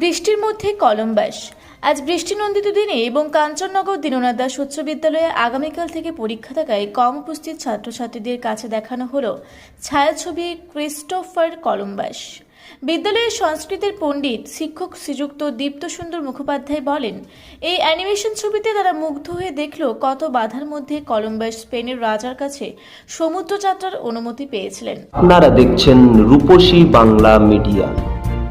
বৃষ্টির মধ্যে কলম্বাস। আজ বৃষ্টিনন্দিত দিনে এবং কাঞ্চননগর দীননাথ দাস উচ্চ বিদ্যালয়ে আগামীকাল থেকে পরীক্ষা থাকায় কম উপস্থিত ছাত্রছাত্রীদের কাছে দেখানো হলো ছায়াছবি ক্রিস্টোফার কলম্বাস। বিদ্যালয়ের সংস্কৃতের পণ্ডিত শিক্ষক শ্রীযুক্ত দীপ্ত সুন্দর মুখোপাধ্যায় বলেন, এই অ্যানিমেশন ছবিতে তারা মুগ্ধ হয়ে দেখল কত বাধার মধ্যে কলম্বাস স্পেনের রাজার কাছে সমুদ্র যাত্রার অনুমতি পেয়েছিলেন। আপনারা দেখছেন রূপসী Bangla media.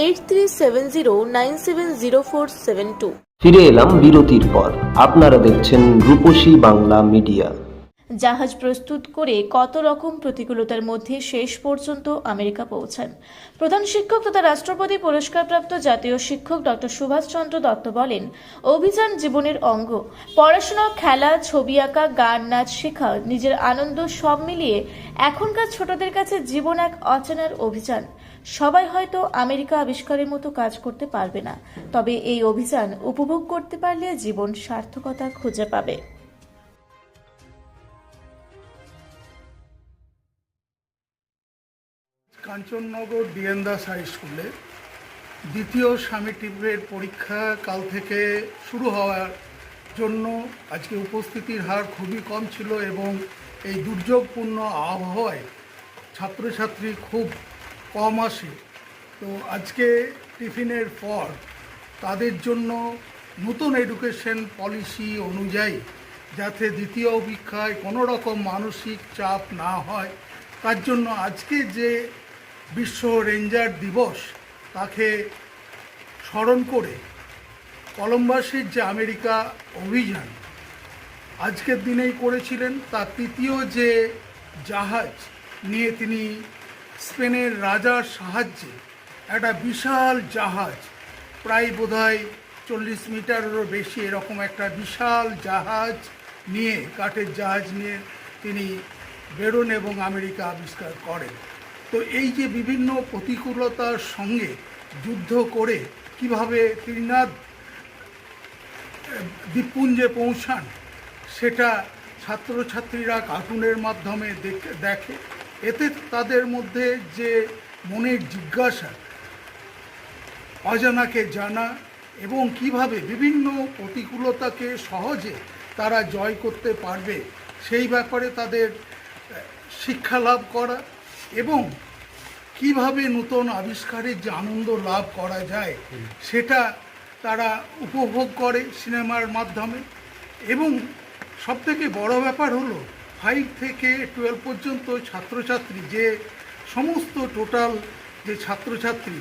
eight three seven zero nine seven zero four seven two ফিরে এলাম বিরতির পর। আপনারা দেখছেন রূপসী বাংলা মিডিয়া। জাহাজ প্রস্তুত করে কত রকম প্রতিকূলতার মধ্যে শেষ পর্যন্ত আমেরিকা পৌঁছান। প্রধান শিক্ষক তথা রাষ্ট্রপতি পুরস্কারপ্রাপ্ত জাতীয় শিক্ষক ডক্টর সুভাষচন্দ্র দত্ত বলেন অভিযান জীবনের অঙ্গ। পড়াশোনা খেলা ছবি আঁকা গান নাচ শেখা নিজের আনন্দ সব মিলিয়ে এখনকার ছোটদের কাছে জীবন এক অচেনার অভিযান। সবাই হয়তো আমেরিকা আবিষ্কারের মতো কাজ করতে পারবে না। তবে এই অভিযান উপভোগ করতে পারলে জীবন সার্থকতা খুঁজে পাবে। কাঞ্চননগর ডিএন দাস হাই স্কুলে দ্বিতীয় সামেটিভের পরীক্ষা কাল থেকে শুরু হওয়ার জন্য আজকে উপস্থিতির হার খুবই কম ছিল এবং এই দুর্যোগপূর্ণ আবহাওয়ায় ছাত্রছাত্রী খুব কম আসে। তো আজকে টিফিনের পর তাদের জন্য নতুন এডুকেশন পলিসি অনুযায়ী যাতে দ্বিতীয় পরীক্ষায় কোনো রকম মানসিক চাপ না হয়, তার জন্য আজকে যে বিশ্ব রেঞ্জার দিবস, তাকে স্মরণ করে কলম্বাসের যে আমেরিকা অভিযান, আজকের দিনেই করেছিলেন, তার তৃতীয় যে জাহাজ নিয়ে তিনি স্পেনের রাজার সাহায্যে একটা বিশাল জাহাজ, প্রায় বোধহয় চল্লিশ মিটারেরও বেশি এরকম একটা বিশাল জাহাজ নিয়ে, কাঠের জাহাজ নিয়ে তিনি বেরোন এবং আমেরিকা আবিষ্কার করেন। তো এই যে বিভিন্ন প্রতিকূলতার সঙ্গে যুদ্ধ করে কীভাবে ত্রিনাথ দ্বীপপুঞ্জে পৌঁছান, সেটা ছাত্রছাত্রীরা কার্টুনের মাধ্যমে দেখে দেখে এতে তাদের মধ্যে যে মনের জিজ্ঞাসা অজানাকে জানা এবং কীভাবে বিভিন্ন প্রতিকূলতাকে সহজে তারা জয় করতে পারবে সেই ব্যাপারে তাদের শিক্ষা লাভ করা এবং কীভাবে নতুন আবিষ্কারের যে আনন্দ লাভ করা যায় সেটা তারা উপভোগ করে সিনেমার মাধ্যমে। এবং সবথেকে বড় ব্যাপার হলো ফাইভ থেকে টুয়েলভ পর্যন্ত ছাত্রছাত্রী, যে সমস্ত টোটাল যে ছাত্রছাত্রী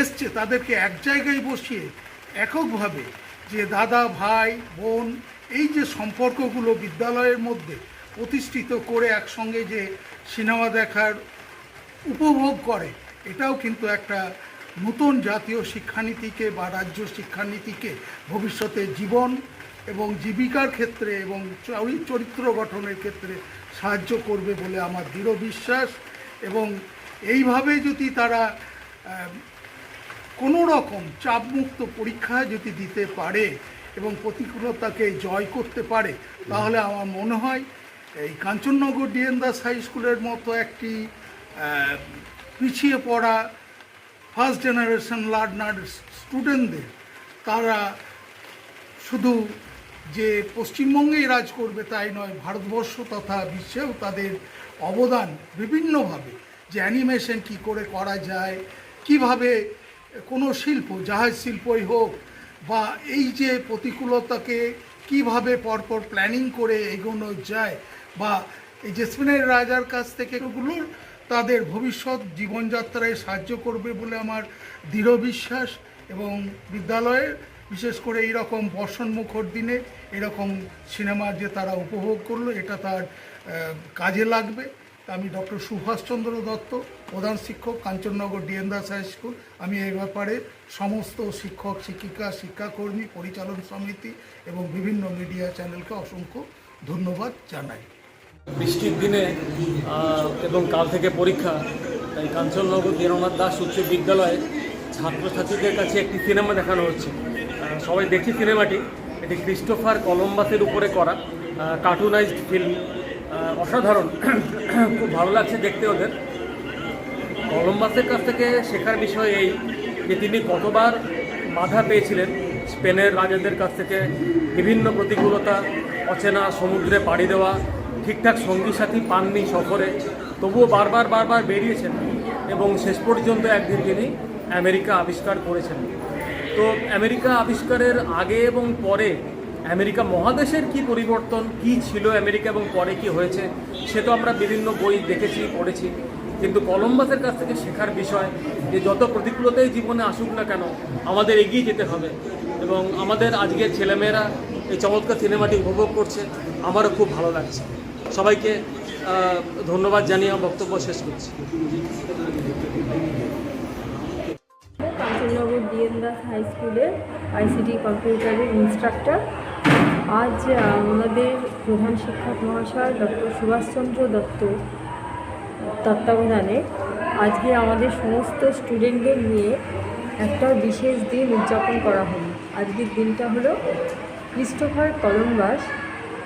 এসছে, তাদেরকে এক জায়গায় বসিয়ে এককভাবে যে দাদা, ভাই, বোন, এই যে সম্পর্কগুলো বিদ্যালয়ের মধ্যে প্রতিষ্ঠিত করে একসঙ্গে যে সিনেমা দেখার উপভোগ করে, এটাও কিন্তু একটা নতুন জাতীয় শিক্ষানীতিকে বা রাজ্য শিক্ষানীতিকে ভবিষ্যতে জীবন এবং জীবিকার ক্ষেত্রে এবং চরি- চরিত্র গঠনের ক্ষেত্রে সাহায্য করবে বলে আমার দৃঢ় বিশ্বাস এবং এইভাবে যদি তারা কোনো রকম চাপমুক্ত পরীক্ষা যদি দিতে পারে এবং প্রতিকূলতাকে জয় করতে পারে, তাহলে আমার মনে হয় এই কাঞ্চননগর ডিএন দাস হাই স্কুলের মতো একটি পিছিয়ে পড়া ফার্স্ট জেনারেশন লার্নার স্টুডেন্টদের, তারা শুধু যে পশ্চিমবঙ্গেই রাজ করবে তাই নয়, ভারতবর্ষ তথা বিশ্বেও তাদের অবদান বিভিন্নভাবে, যে অ্যানিমেশন কি করে করা যায়, কীভাবে কোনো শিল্প, জাহাজ শিল্পই হোক, বা এই যে প্রতিকূলতাকে কীভাবে পরপর প্ল্যানিং করে এগোনো যায়, বা এই যে স্পেনের রাজার কাছ থেকে এগুলোর তাদের ভবিষ্যৎ জীবনযাত্রায় সাহায্য করবে বলে আমার দৃঢ় বিশ্বাস এবং বিদ্যালয়ে বিশেষ করে এই রকম বর্ষণমুখর দিনে এরকম সিনেমা যে তারা উপভোগ করল, এটা তার কাজে লাগবে। আমি ডক্টর সুভাষচন্দ্র দত্ত, প্রধান শিক্ষক, Kanchannagar DN Das high school. আমি এই ব্যাপারে সমস্ত শিক্ষক, শিক্ষিকা, শিক্ষাকর্মী, পরিচালন সমিতি এবং বিভিন্ন মিডিয়া চ্যানেলকে অসংখ্য ধন্যবাদ জানাই। বৃষ্টির দিনে এবং কাল থেকে পরীক্ষা, তাই কাঞ্চননগর দীননাথ দাস উচ্চ বিদ্যালয়ে ছাত্রছাত্রীদের কাছে একটি সিনেমা দেখানো হচ্ছে। সবাই দেখি সিনেমাটি। এটি ক্রিস্টোফার কলম্বাসের উপরে করা কার্টুনাইজড ফিল্ম অসাধারণ। খুব ভালো লাগছে দেখতে ওদের। কলম্বাসের কাছ থেকে শেখার বিষয় এই যে তিনি কতবার বাধা পেয়েছিলেন স্পেনের রাজাদের কাছ থেকে, বিভিন্ন প্রতিকূলতা, অচেনা সমুদ্রে পাড়ি দেওয়া, ঠিকঠাক সঙ্গী সাথী পাননি সফরে, তবুও বারবার বারবার বেরিয়েছেন এবং শেষ পর্যন্ত একদিন তিনি আমেরিকা আবিষ্কার করেছেন। তো আমেরিকা আবিষ্কারের আগে এবং পরে আমেরিকা মহাদেশের কি পরিবর্তন, কি ছিল আমেরিকা এবং পরে কি হয়েছে, সে তো আমরা বিভিন্ন বই দেখেছি, পড়েছি। কিন্তু কলম্বাসের কাছ থেকে শেখার বিষয় যে যত প্রতিকূলতাই জীবনে আসুক না কেন, আমাদের এগিয়ে যেতে হবে। এবং আমাদের আজকের ছেলেমেয়েরা এই চমৎকার সিনেমাটি উপভোগ করছে, আমারও খুব ভালো লাগছে। সবাইকে ধন্যবাদ জানিয়ে বক্তব্য শেষ করছি। কাঞ্চননগর ডিএন দাস হাই স্কুলের আইসিটি কম্পিউটারের ইনস্ট্রাক্টর আজ আমাদের প্রধান শিক্ষক মহাশয় ডক্টর সুভাষচন্দ্র দত্ত তত্ত্বাবধানে আজকে আমাদের সমস্ত স্টুডেন্টদের নিয়ে একটা বিশেষ দিন উদযাপন করা হলো। আজকের দিনটা হলো ক্রিস্টোফার কলম্বাস,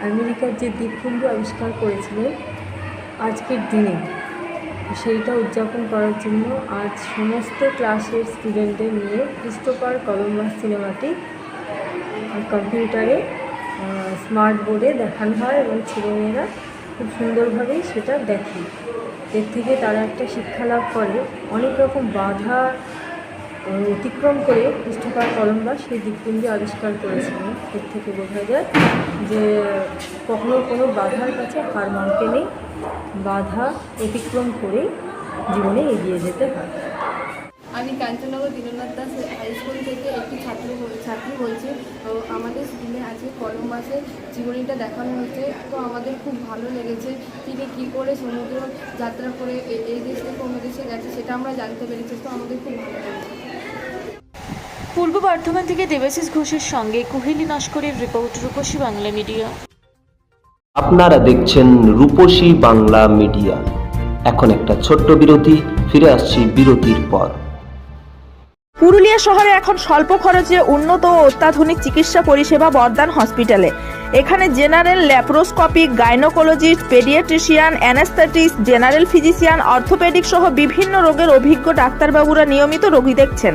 আমেরিকার যে দ্বীপপুঞ্জ আবিষ্কার করেছিলেন আজকের দিনে। সেইটা উদযাপন করার জন্য আজ সমস্ত ক্লাসের স্টুডেন্টদের নিয়ে ক্রিস্টোফার কলম্বাস সিনেমাটি কম্পিউটারে স্মার্ট বোর্ডে দেখানো হয় এবং ছেলেমেয়েরা খুব সুন্দরভাবেই সেটা দেখে। এর থেকে তারা একটা শিক্ষা লাভ করে। অনেক রকম বাধা অতিক্রম করে ক্রিস্টোফার কলম্বাস সেই দ্বীপপুঞ্জ আবিষ্কার করেছিলেন। এর থেকে বোঝা যায় যে কখনো কোনো বাধার কাছে হার মানতে নেই, বাধা অতিক্রম করে জীবনে এগিয়ে যেতে হয়। আমি কাঞ্চনগর দীননাথ দাস হাই স্কুল থেকে একটি ছাত্র ছাত্রী বলছি। তো আমাদের স্কুলে আজকে কলম্বাসের জীবনীটা দেখানো হয়েছে। তো আমাদের খুব ভালো লেগেছে তিনি কী করে সমুদ্র যাত্রা করে এই দেশ থেকে অন্য দেশে গেছে, সেটা আমরা জানতে পেরেছি। তো আমাদের খুব ভালো লেগেছে। পূর্ব বর্ধমান থেকে দেবাশিস ঘোষের সঙ্গে কুহেলি নস্করের রিপোর্ট রূপসী বাংলা মিডিয়া। আপনারা দেখছেন রূপসী বাংলা মিডিয়া। এখন একটা ছোট্ট বিরতি ফিরে আসছি বিরতির পর। পুরুলিয়া শহরে এখন স্বল্প খরচে উন্নত ও অত্যাধুনিক চিকিৎসা পরিষেবা বর্ধমান হসপিটালে। এখানে general laparoscopic gynaecologist paediatrician anaesthetist general physician orthopaedic সহ বিভিন্ন রোগের অভিজ্ঞ ডাক্তারবাবুরা নিয়মিত রোগী দেখছেন।